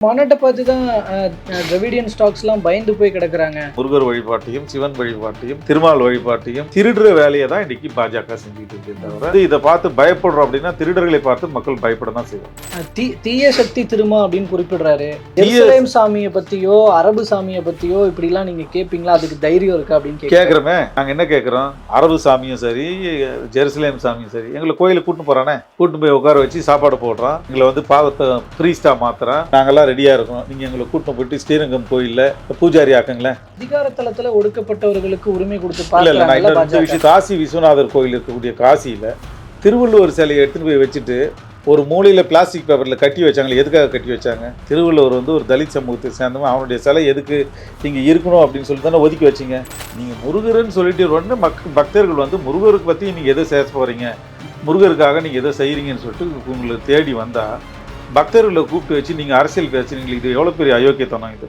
மாநாட்டை பார்த்து தான் திராவிடியன் ஸ்டாக்ஸ்லாம் பயந்து போய் கிடக்குறாங்க. முருகர் வழிபாட்டையும் சிவன் வழிபாட்டையும் திருமால் வழிபாட்டையும் திருடுற வேலையை தான் இன்னைக்கு பாஜக செஞ்சுட்டு இருக்கு தவிர இதை பார்த்து பயப்படுறோம் அப்படின்னா திருடர்களை பார்த்து மக்கள் பயப்பட தான் தீ- தீய சக்தி திருமா அப்படின்னு குறிப்பிடுறாரு. ஜெருசலேம் சாமியை பத்தியோ அரபு சாமியை பத்தியோ இப்படிலாம் நீங்க கேட்பீங்களா அதுக்கு தைரியம் இருக்கா அப்படின்னு கேட்க கேட்குறோமே நாங்கள் என்ன கேட்குறோம் அரபு சாமியும் சரி ஜெருசலேம் சாமியும் சரி எங்களை கோயிலுக்கு கூட்டின்னு போகிறானே கூட்டின்னு போய் உட்கார வச்சு சாப்பாடு போடுறான். எங்களை வந்து பாவத்தை ப்ரீஸ்டா மாத்துறான். நாங்கெல்லாம் ரெடியாக இருக்கோம் நீங்கள் எங்களை கூட்டின்னு போயிட்டு ஸ்ரீரங்கம் கோயிலில் பூஜாரி ஆக்குங்களேன். அதிகார தளத்துல ஒடுக்கப்பட்டவர்களுக்கு உரிமை கொடுத்து இல்லை இல்லை நான் இன்னொரு விஷயம் காசி விஸ்வநாதர் கோயில் இருக்கக்கூடிய காசியில் திருவள்ளுவர் சிலையை எடுத்துன்னு போய் வச்சுட்டு ஒரு மூலையில் பிளாஸ்டிக் பேப்பரில் கட்டி வச்சாங்களே எதுக்காக கட்டி வச்சாங்க? திருவள்ளுவர் வந்து ஒரு தலித் சமூகத்தை சேர்ந்தவன் அவனுடைய சிலை எதுக்கு இங்கே இருக்கணும் அப்படின்னு சொல்லி தானே ஒதுக்கி வச்சிங்க. நீங்கள் முருகர்னு சொல்லிட்டு உடனே மக் பக்தர்கள் வந்து முருகருக்கு பற்றி நீங்கள் எதை சேர்த்து போகிறீங்க முருகருக்காக நீங்கள் எதை செய்கிறீங்கன்னு சொல்லிட்டு உங்களை தேடி வந்தால் பக்தர்களை கூப்பிட்டு வச்சு நீங்க அரசியல் பேசுறீங்களே இது எவ்வளவு பெரிய அயோக்கியத்தனம் இது?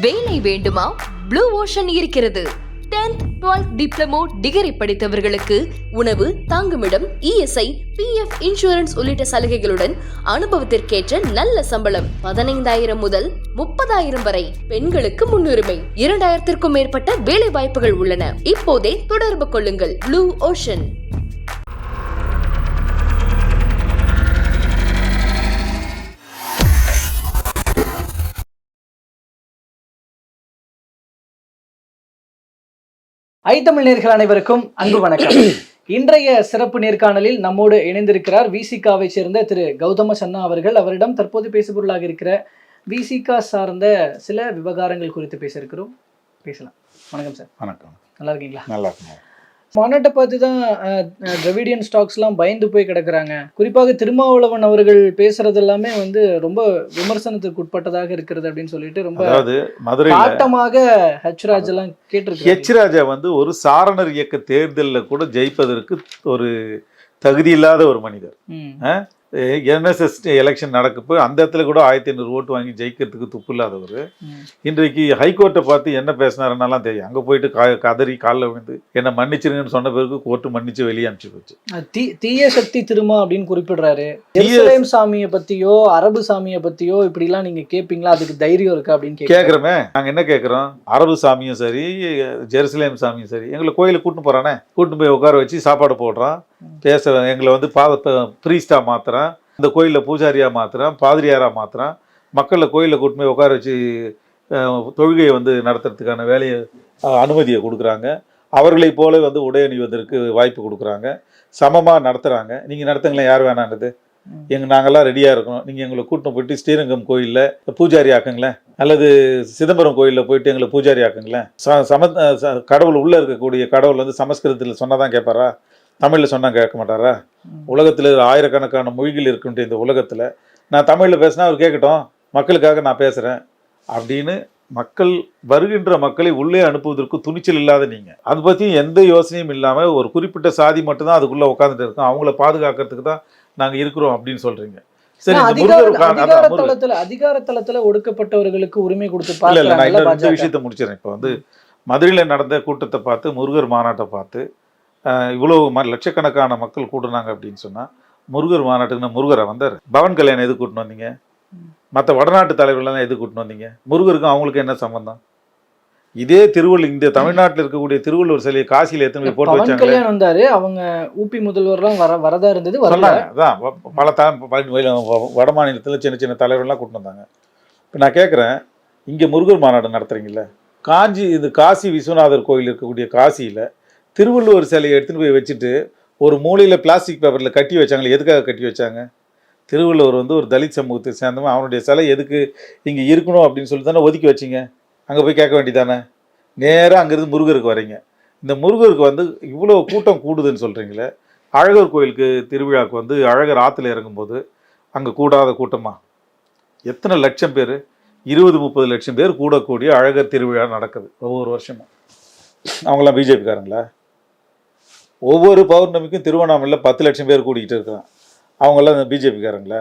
வேலை வேண்டுமா? ப்ளூ ஓஷன் இருக்கிறது. 10th 12th டிப்ளமோ டிகிரி படித்தவர்களுக்கு உணவு தங்குமிடம் இஎஸ்ஐ பிஎஃப் இன்சூரன்ஸ் உள்ளிட்ட சலுகைகளுடன் அனுபவத்திற்கேற்ற நல்ல சம்பளம். பதினைந்தாயிரம் முதல் முப்பதாயிரம் வரை பெண்களுக்கு முன்னுரிமை. இரண்டாயிரத்திற்கும் மேற்பட்ட வேலை வாய்ப்புகள் உள்ளன. இப்போதே தொடர்பு கொள்ளுங்கள். ப்ளூ ஓஷன் ஐ தமிழ் நேர்கள் அனைவருக்கும் அன்பு வணக்கம். இன்றைய சிறப்பு நேர்காணலில் நம்மோடு இணைந்திருக்கிறார் விசிகாவை சேர்ந்த திரு கௌதம சன்னா அவர்கள். அவரிடம் தற்போது பேசுபொருளாக இருக்கிற விசிகா சார்ந்த சில விவகாரங்கள் குறித்து பேச இருக்கிறோம். பேசலாம். வணக்கம் சார். வணக்கம். நல்லா இருக்கீங்களா? நல்லா இருக்கும். மாநாட்டை பார்த்து தான் திராவிடியன் ஸ்டாக்ஸ்லாம் பயந்து போய் கிடக்குறாங்க. குறிப்பாக திருமாவளவன் அவர்கள் பேசுறது எல்லாமே வந்து ரொம்ப விமர்சனத்துக்கு உட்பட்டதாக இருக்கிறது அப்படின்னு சொல்லிட்டு ரொம்ப அதாவது மதுரையில் காட்டமாக ஹெச்ராஜ் எல்லாம் கேட்டிருக்காங்க ஹெச் ராஜா வந்து ஒரு சாரணர் இயக்க தேர்தலில் கூட ஜெயிப்பதற்கு ஒரு தகுதி இல்லாத ஒரு மனிதர். என்எஸ்எஸ் எலெக்ஷன் நடக்கப்போ அந்த இடத்துல கூட ஆயிரத்தி ஐநூறு ஓட்டு வாங்கி ஜெயிக்கிறதுக்கு துப்பு இல்லாதவர். இன்றைக்கு ஹைகோர்ட்டை பார்த்து என்ன பேசினாருன்னெல்லாம் தெரியும். அங்கே போயிட்டு கா கதறி காலில் விழுந்து என்னை மன்னிச்சிருங்கன்னு சொன்ன பிறகு கோர்ட்டு மன்னிச்சு வெளியே அனுப்பிச்சு போச்சு. தீ தீய சக்தி திருமா அப்படின்னு குறிப்பிடுறாரு. ஜெருசலேம் சாமியை பத்தியோ அரபு சாமியை பத்தியோ இப்படிலாம் நீங்க கேட்பீங்களா அதுக்கு தைரியம் இருக்கா அப்படின்னு கேட்க கேட்குறோமே நாங்கள் என்ன கேட்குறோம் அரபு சாமியும் சரி ஜெருசலேம் சாமியும் சரி எங்களை கோயிலுக்கு கூட்டின்னு போகிறானே கூட்டின்னு போய் உட்கார வச்சு சாப்பாடு போடுறான். பேச எங்களை வந்து பாவத்தை ப்ரீஸ்டா மாத்துறான். அந்த கோயிலில் பூஜாரியாக மாத்திரம் பாதிரியாராக மாத்துறான். மக்களை கோயிலில் கூட்டின்னு போய் உட்கார வச்சு தொழுகையை வந்து நடத்துறதுக்கான வேலையை அனுமதியை கொடுக்குறாங்க. அவர்களை போல வந்து உடை அணிவதற்கு வாய்ப்பு கொடுக்குறாங்க. சமமாக நடத்துகிறாங்க நீங்கள் நடத்துங்களேன் யார் வேணான்றது. எங்கள் நாங்கள்லாம் ரெடியாக இருக்கோம் நீங்கள் எங்களை கூட்டின்னு போயிட்டு ஸ்ரீரங்கம் கோயிலில் பூஜாரி ஆக்குங்களேன். அல்லது சிதம்பரம் கோயிலில் போயிட்டு எங்களை பூஜாரி ஆக்குங்களேன். ச சம ச- கடவுள் உள்ளே இருக்கக்கூடிய கடவுள் வந்து சமஸ்கிருதத்தில் சொன்னால் தான் கேட்பாரா தமிழில் சொன்னால் கேட்க மாட்டாரா. உலகத்தில் ஆயிரக்கணக்கான மொழிகள் இருக்கின்ற இந்த உலகத்தில். நான் தமிழில் பேசினா அவர் கேட்கட்டும். மக்களுக்காக நான் பேசுகிறேன் அப்படின்னு மக்கள் வருகின்ற மக்களை உள்ளே அனுப்புவதற்கு துணிச்சல் இல்லாத நீங்கள் அதை பற்றி எந்த யோசனையும் இல்லாமல் ஒரு குறிப்பிட்ட சாதி மட்டும்தான் அதுக்குள்ளே உட்காந்துட்டு இருக்கோம். அவங்கள பாதுகாக்கிறதுக்கு தான் நாங்கள் இருக்கிறோம் அப்படின்னு சொல்கிறீங்க சரி ஆனா இந்த அதிகார முருகர் உட்கார்ந்து- அதிகார அதான் முருகர். தளத்துல அதிகார தளத்துல ஒடுக்கப்பட்டவர்களுக்கு உரிமை கொடுத்து விஷயத்தை முடிச்சிடறேன். இப்போ வந்து மதுரையில் நடந்த கூட்டத்தை பார்த்து முருகர் மாநாட்டை பார்த்து அஹ், இவ்வளவு ம லட்சக்கணக்கான மக்கள் கூடுனாங்க அப்படின்னு சொன்னா முருகர் மாநாட்டுக்குன்னு முருகரை வந்தார். பவன் கல்யாணம் எது கூட்டின்னு வந்தீங்க? மற்ற வடநாட்டு தலைவர்கள்லாம் எது கூட்டின்னு வந்தீங்க? முருகருக்கும் அவங்களுக்கு என்ன சம்பந்தம்? இதே திருவள்ளூர் இந்த தமிழ்நாட்டில் இருக்கக்கூடிய திருவள்ளுவர் சிலையை காசியில் எத்தனை போய் போட்டு கல்யாண் வந்தாரு. அவங்க ஊபி முதல்வர்லாம் வர வரதா இருந்தது சொன்னாங்க. அதான் பல த வட மாநிலத்தில் சின்ன சின்ன தலைவர்கள்லாம் கூட்டிட்டு வந்தாங்க. இப்போ நான் கேட்குறேன் இங்கே முருகர் மாநாடு நடத்துறீங்கல்ல? காஞ்சி இது காசி விஸ்வநாதர் கோயில் இருக்கக்கூடிய காசியில் திருவள்ளுவர் சிலையை எடுத்துன்னு போய் வச்சுட்டு ஒரு மூலையில் பிளாஸ்டிக் பேப்பரில் கட்டி வச்சாங்களே எதுக்காக கட்டி வச்சாங்க? திருவள்ளுவர் வந்து ஒரு தலித் சமூகத்தை சேர்ந்தவன் அவனுடைய சிலை எதுக்கு இங்கே இருக்கணும் அப்படின்னு சொல்லி தானே ஒதுக்கி வச்சிங்க? அங்கே போய் கேட்க வேண்டியதானே? நேராக அங்கேருந்து முருகருக்கு வரீங்க. இந்த முருகருக்கு வந்து இவ்வளோ கூட்டம் கூடுதுன்னு சொல்கிறீங்களே அழகர் கோயிலுக்கு திருவிழாவுக்கு வந்து அழகர் ஆற்றுல இறங்கும்போது அங்கே கூடாத கூட்டமாக எத்தனை லட்சம் பேர்? இருபது முப்பது லட்சம் பேர் கூடக்கூடிய அழகர் திருவிழா நடக்குது ஒவ்வொரு வருஷமும். அவங்களாம் பிஜேபிக்காரங்களா ஒவ்வொரு பௌர்ணமிக்கும் திருவண்ணாமலையில் பத்து லட்சம் பேர் கூடிக்கிட்டு இருக்கிறான் அவங்கெல்லாம் பிஜேபிக்காரங்களா?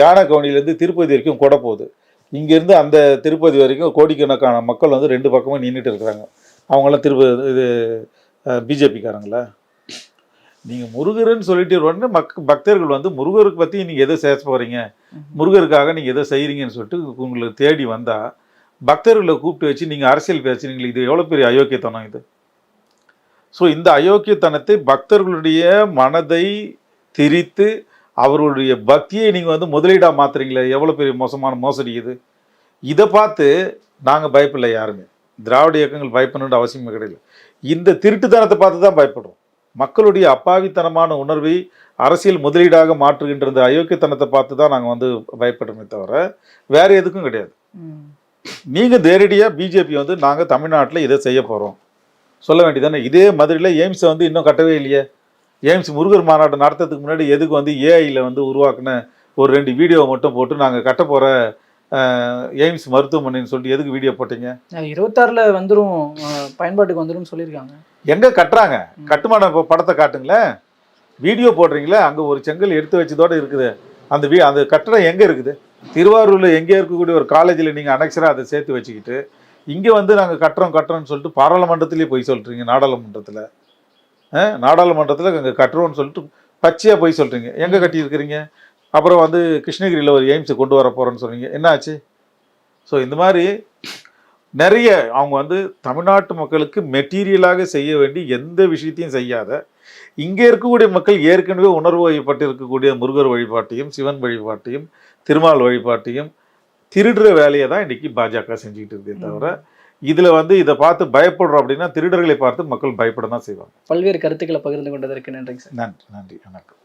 யானை கவுனிலேருந்து திருப்பதி வரைக்கும் கொடை போகுது. இங்கேருந்து அந்த திருப்பதி வரைக்கும் கோடிக்கணக்கான மக்கள் வந்து ரெண்டு பக்கமும் நின்றுட்டு இருக்கிறாங்க அவங்களாம் திருப்பதி இது பிஜேபிக்காரங்களா? நீங்கள் முருகர்னு சொல்லிட்டு உடனே மக் பக்தர்கள் வந்து முருகருக்கு பற்றி நீங்கள் எதை செய்ய போகிறீங்க முருகருக்காக நீங்கள் எதை செய்கிறீங்கன்னு சொல்லிட்டு உங்களுக்கு தேடி வந்தால் பக்தர்களை கூப்பிட்டு வச்சு நீங்கள் அரசியல் பேசுறீங்களே இது எவ்வளோ பெரிய அயோக்கியத்தனம் இது? ஸோ இந்த அயோக்கியத்தனத்தை பக்தர்களுடைய மனதை திரித்து அவர்களுடைய பக்தியை நீங்கள் வந்து முதலீடாக மாத்துறீங்களே எவ்வளோ பெரிய மோசமான மோசடி இது? இதை பார்த்து நாங்கள் பயப்படல யாருமே. திராவிட இயக்கங்கள் பயப்படணுன்ற அவசியமே கிடையாது. இந்த திருட்டுத்தனத்தை பார்த்து தான் பயப்படுறோம். மக்களுடைய அப்பாவித்தனமான உணர்வை அரசியல் முதலீடாக மாற்றுகின்ற இந்த அயோக்கியத்தனத்தை பார்த்து தான் நாங்கள் வந்து பயப்படுறோமே தவிர வேற எதுக்கும் கிடையாது. நீங்கள் நேரடியாக பிஜேபி வந்து நாங்கள் தமிழ்நாட்டில் இதை செய்ய போகிறோம் சொல்ல வேண்டியதானே இதே மதுரையில் எய்ம்ஸை வந்து இன்னும் கட்டவே இல்லையே. எய்ம்ஸ் முருகர் மாநாடு நடத்துறதுக்கு முன்னாடி எதுக்கு வந்து ஏஐயில் வந்து உருவாக்குன ஒரு ரெண்டு வீடியோ மட்டும் போட்டு நாங்கள் கட்ட போகிற எய்ம்ஸ் மருத்துவமனைன்னு சொல்லிட்டு எதுக்கு வீடியோ போட்டீங்க? இருபத்தாறுல வந்துரும் அஹ், பயன்பாட்டுக்கு வந்துரும் சொல்லியிருக்காங்க. எங்கே கட்டுறாங்க? கட்டுமான ப- படத்தை காட்டுங்களேன் வீடியோ போடுறீங்களே அங்கே ஒரு செங்கல் எடுத்து வச்சதோட இருக்குது. அந்த வீ அந்த கட்டடம் எங்கே இருக்குது? திருவாரூரில் எங்கே இருக்கக்கூடிய ஒரு காலேஜில் நீங்கள் அனெக்சராக அதை சேர்த்து வச்சுக்கிட்டு இங்கே வந்து நாங்கள் கட்டுறோம் கட்டுறோம்னு சொல்லிட்டு பாராளுமன்றத்திலே போய் சொல்கிறீங்க நாடாளுமன்றத்தில். நாடாளுமன்றத்தில் அங்கே கட்டுறோம்னு சொல்லிட்டு பச்சையாக போய் சொல்கிறீங்க எங்கே கட்டியிருக்கிறீங்க? அப்புறம் வந்து கிருஷ்ணகிரியில் ஒரு எய்ம்ஸை கொண்டு வர போகிறோன்னு சொன்னீங்க. என்ன ஆச்சு? ஸோ இந்த மாதிரி நிறைய அவங்க வந்து தமிழ்நாட்டு மக்களுக்கு மெட்டீரியலாக செய்ய வேண்டி எந்த விஷயத்தையும் செய்யாத இங்கே இருக்கக்கூடிய மக்கள் ஏற்கனவே உணர்வு வழிபட்டு இருக்கக்கூடிய முருகர் வழிபாட்டையும் சிவன் வழிபாட்டையும் திருமால் வழிபாட்டையும் திருடுற வேலையை தான் இன்னைக்கு பாஜக செஞ்சுக்கிட்டு இருக்கே தவிர இதில் வந்து இதை பார்த்து பயப்படுறோம் அப்படின்னா திருடர்களை பார்த்து மக்கள் பயப்பட தான் செய்வாங்க. பல்வேறு கருத்துக்களை பகிர்ந்து கொண்டதற்கு நன்றிங்க சார். நன்றி நன்றி வணக்கம்.